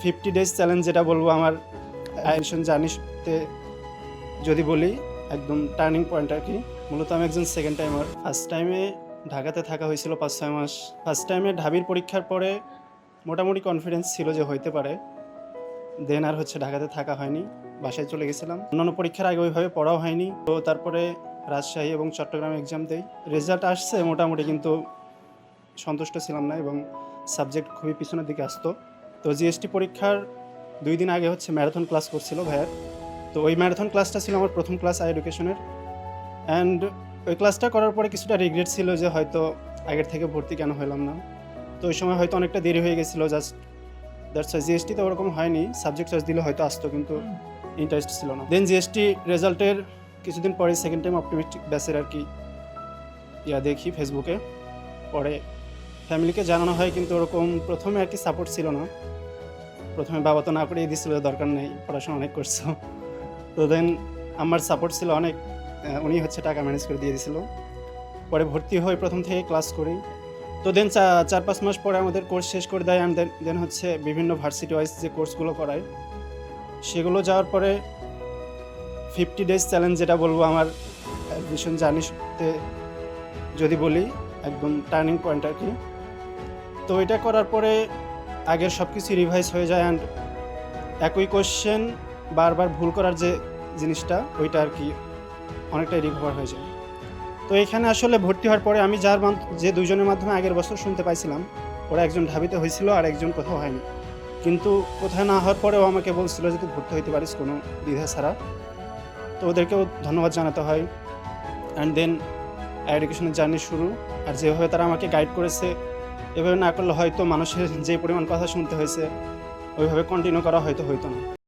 Fifty days challenge যেটা বলব আমার অ্যাডিশন জার্নিতে যদি বলি, একদম টার্নিং পয়েন্ট আর কি। মূলত আমি একজন সেকেন্ড টাইমার ফার্স্ট টাইমে ঢাকাতে থাকা হয়েছিল পাঁচ, ছয় মাস। ফার্স্ট টাইমে ঢাবির পরীক্ষার পরে মোটামুটি কনফিডেন্স ছিল যে হইতে পারে। দেন আর হচ্ছে ঢাকাতে থাকা হয়নি, বাসায় চলে গেছিলাম। অন্যান্য পরীক্ষার আগে ওইভাবে পড়াও হয়নি। তো তারপরে রাজশাহী এবং চট্টগ্রামে এক্সাম দেই। রেজাল্ট আসছে মোটামুটি, কিন্তু সন্তুষ্ট ছিলাম না এবং সাবজেক্ট খুবই পিছনের দিকে আসতো। তো জিএসটি পরীক্ষার দুই দিন আগে হচ্ছে ম্যারাথন ক্লাস করছিল ভাইয়ার। তো ওই ম্যারাথন ক্লাসটা ছিল আমার প্রথম ক্লাস আই এডুকেশনের অ্যান্ড ওই ক্লাসটা করার পরে কিছুটা রিগ্রেট ছিল যে হয়তো আগের থেকে ভর্তি কেন হলাম না। তো ওই সময় হয়তো অনেকটা দেরি হয়ে গেছিল জাস্ট দ্যাটস জিএসটি তো ওরকম হয়নি। সাবজেক্ট চয়েস দিলে হয়তো আসতো, কিন্তু ইন্টারেস্ট ছিল না। দেন জিএসটি রেজাল্টের কিছুদিন পরে সেকেন্ড টাইম অপটিমিস্টিক ব্যাসের আর কি, ইয়া দেখি ফেসবুকে পরে ফ্যামিলিকে জানানো হয়, কিন্তু ওরকম প্রথমে আর কি সাপোর্ট ছিল না। প্রথমে বাবা তো না করে দিয়েছিল দরকার নেই, পড়াশোনা অনেক করছ। তো দেন আমার সাপোর্ট ছিল অনেক উনি হচ্ছে টাকা ম্যানেজ করে দিয়ে দিয়েছিল পরে ভর্তি হয়ে প্রথম থেকে ক্লাস করি। তো দেন চার পাঁচ মাস পরে আমাদের কোর্স শেষ করে দেয় অ্যান্ড দেন হচ্ছে বিভিন্ন ভার্সিটি ওয়াইজ যে কোর্সগুলো করায়, সেগুলো যাওয়ার পরে ফিফটি ডেজ চ্যালেঞ্জ যেটা বলব আমার অ্যাডমিশন জার্নিতে যদি বলি, একদম টার্নিং পয়েন্ট আর কি। তো এটা করার পরে আগের সব কিছু রিভাইজ হয়ে যায় অ্যান্ড একই কোশ্চেন বারবার ভুল করার যে জিনিসটা, ওইটা আর কি অনেকটাই রিকভার হয়ে যায়। তো এখানে আসলে ভর্তি হওয়ার পরে আমি যার যে দুজনের মাধ্যমে আগের বছর শুনতে পাইছিলাম, ওরা একজন ঢাবিতে হয়েছিল আর একজন কোথাও হয়নি। কিন্তু কোথায় না হওয়ার পরেও আমাকে বলছিল যে, তুই ভর্তি হইতে পারিস কোনো দ্বিধা ছাড়া। তো ওদেরকেও ধন্যবাদ জানাতে হয়। অ্যান্ড দেন এডুকেশনের জার্নি শুরু। আর যেভাবে তারা আমাকে গাইড করেছে এভাবে না করলে হয়তো মানুষের যে পরিমাণ কথা শুনতে হয়েছে, ওইভাবে কন্টিনিউ করা হয়তো হইতো না।